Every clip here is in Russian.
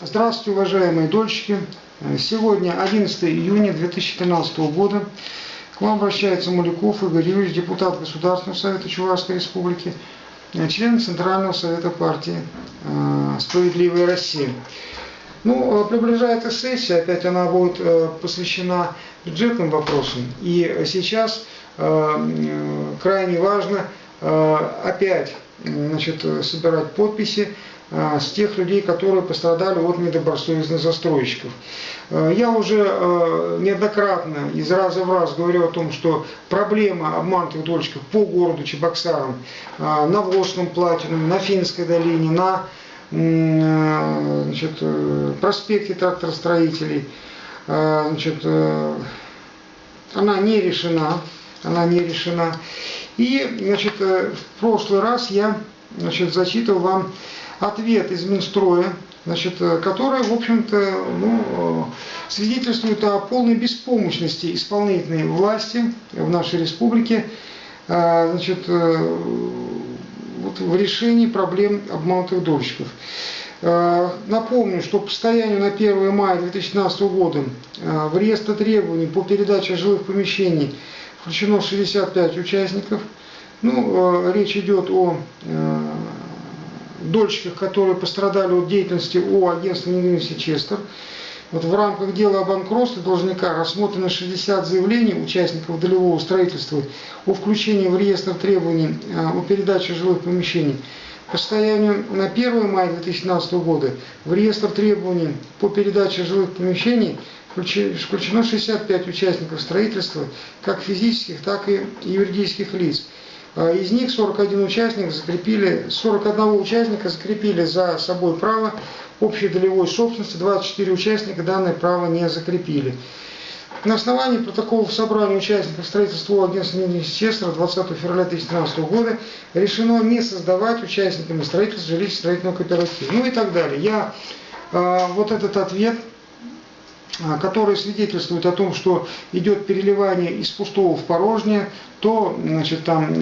Здравствуйте, уважаемые дольщики. Сегодня 11 июня 2013 года. К вам обращается Муляков Игорь Юрьевич, депутат Государственного совета Чувашской Республики, член Центрального совета партии э, «Справедливая Россия». Ну, э, приближается сессия, опять она будет э, посвящена бюджетным вопросам. И сейчас крайне важно опять значит, собирать подписи с тех людей, которые пострадали от недобросовестных застройщиков. А, я уже а, неоднократно из раза в раз говорю о том, что проблема обманутых дольщиков по городу Чебоксарам, на Волжском Платиnuме, на Финской долине, на значит, э, проспекте тракторостроителей, значит, э, она не решена, она не решена. И, значит, э, в прошлый раз я, значит, зачитывал вам ответ из Минстроя, значит, э, который, в общем-то, ну, э, свидетельствует о полной беспомощности исполнительной власти в нашей республике э, значит, вот в решении проблем обманутых дольщиков. Напомню, что по состоянию на 1 мая 2012 года в реестр требований по передаче жилых помещений включено 65 участников. Ну, речь идет о дольщиках, которые пострадали от деятельности ООО агентства недвижимости Честер. Вот в рамках дела о банкротстве должника рассмотрено 60 заявлений участников долевого строительства о включении в реестр требований а, о передаче жилых помещений. По состоянию на 1 мая 2017 года в реестр требований по передаче жилых помещений включено 65 участников строительства, как физических, так и юридических лиц. А из них 41 участник закрепили, 41 участника закрепили за собой право общей долевой собственности, 24 участника данное право не закрепили. На основании протоколов собрания участников строительства агентства Министерства 20 февраля 2013 года решено не создавать участниками строительства жилищно-строительного кооператива. Ну и так далее. Я э, вот этот ответ которые свидетельствуют о том, что идет переливание из пустого в порожнее, то значит, там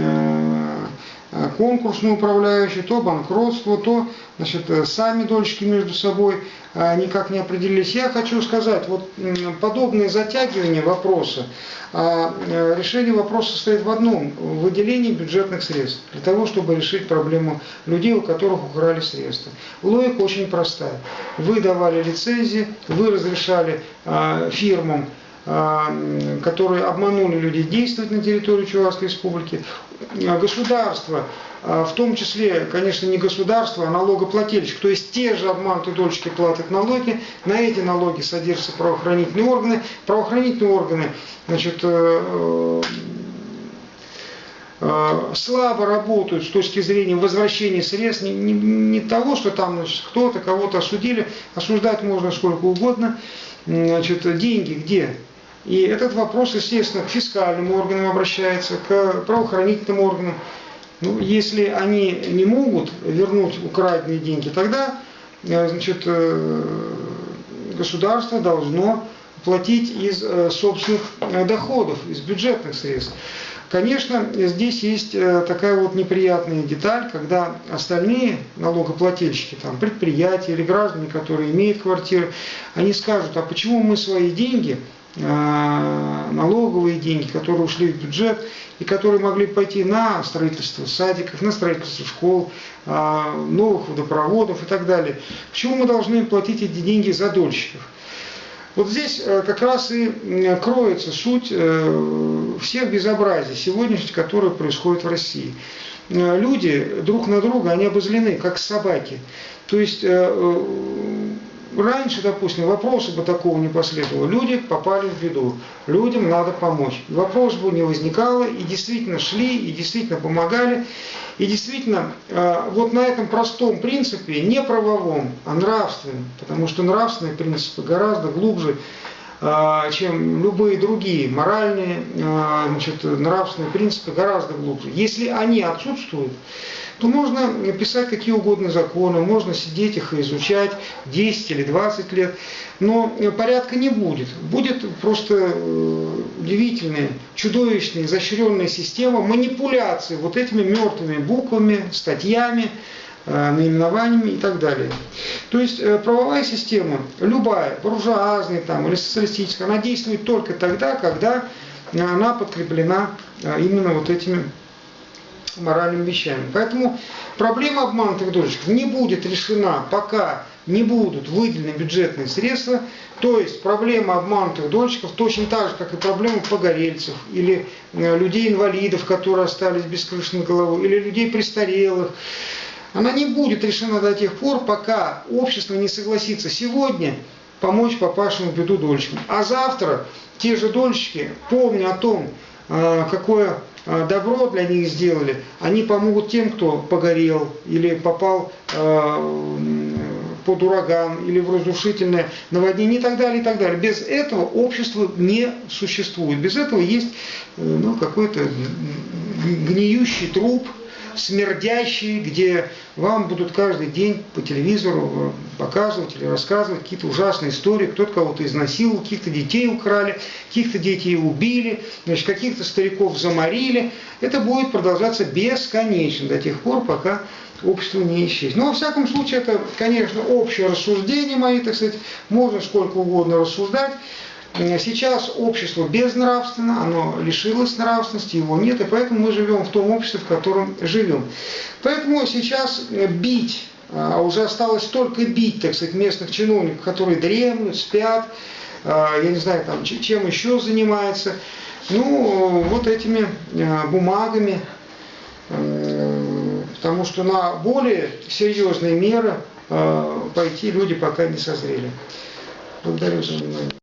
э, э, конкурсные управляющие, то банкротство, то значит, э, сами дольщики между собой никак не определились. Я хочу сказать, вот подобное затягивание вопроса, решение вопроса состоит в одном, выделении бюджетных средств, для того, чтобы решить проблему людей, у которых украли средства. Логика очень простая. Вы давали лицензии, вы разрешали фирмам которые обманули людей, действовать на территории Чувашской республики. А, государство, а, в том числе, конечно, не государство, а налогоплательщик, то есть те же обманутые дольщики платят налоги, на эти налоги содержатся правоохранительные органы, правоохранительные органы, значит, э, э, слабо работают с точки зрения возвращения средств, не, не, не того, что там кто-то кого-то осудили, осуждать можно сколько угодно, значит, деньги где? И этот вопрос, естественно, к фискальным органам обращается, к правоохранительным органам. Ну, если они не могут вернуть украденные деньги, тогда э, значит, э, государство должно платить из э, собственных доходов, из бюджетных средств. Конечно, здесь есть такая вот неприятная деталь, когда остальные налогоплательщики, там, предприятия или граждане, которые имеют квартиры, они скажут, а почему мы свои деньги налоговые деньги, которые ушли в бюджет и которые могли пойти на строительство садиков, на строительство школ, э, новых водопроводов и так далее. Почему мы должны платить эти деньги за дольщиков? Вот здесь э, как раз и кроется суть всех безобразий сегодняшних, которые происходят в России. Люди друг на друга, они обозлены, как собаки. То есть раньше, допустим, вопроса бы такого не последовало. Люди попали в беду, людям надо помочь. Вопрос бы не возникало, и действительно шли, и действительно помогали. И действительно, э, вот на этом простом принципе, не правовом, а нравственном, потому что нравственные принципы гораздо глубже, чем любые другие моральные, э, значит, нравственные принципы гораздо глубже. Если они отсутствуют, то можно писать какие угодно законы, можно сидеть их и изучать 10 или 20 лет, но порядка не будет. Будет просто э, удивительная, чудовищная, изощренная система манипуляции вот этими мертвыми буквами, статьями, наименованиями и так далее. То есть э, правовая система, любая, буржуазная там, или социалистическая, она действует только тогда, когда она подкреплена э, именно вот этими моральными вещами. Поэтому проблема обманутых дольщиков не будет решена, пока не будут выделены бюджетные средства. То есть проблема обманутых дольщиков точно так же, как и проблема погорельцев, или э, людей-инвалидов, которые остались без крыши над головой, или людей престарелых. Она не будет решена до тех пор, пока общество не согласится сегодня помочь попавшим в беду дольщикам. А завтра те же дольщики, помня о том, э, какое э, добро для них сделали, они помогут тем, кто погорел или попал под ураган или в разрушительное наводнение и так далее, и так далее. Без этого общество не существует. Без этого есть ну, какой-то гниющий труп, смердящий, где вам будут каждый день по телевизору показывать или рассказывать какие-то ужасные истории, кто-то кого-то изнасиловал, каких-то детей украли, каких-то детей убили, значит, каких-то стариков заморили. Это будет продолжаться бесконечно до тех пор, пока общество не исчезнет. Но, во всяком случае, это, конечно, общее рассуждение мои, так сказать, можно сколько угодно рассуждать. Сейчас общество безнравственно, оно лишилось нравственности, его нет, и поэтому мы живем в том обществе, в котором живем. Поэтому сейчас бить, а уже осталось только бить, так сказать, местных чиновников, которые дремлют, спят, а, я не знаю, там, чем еще занимаются, ну, вот этими а, бумагами, потому что на более серьезные меры пойти люди пока не созрели. Благодарю за внимание.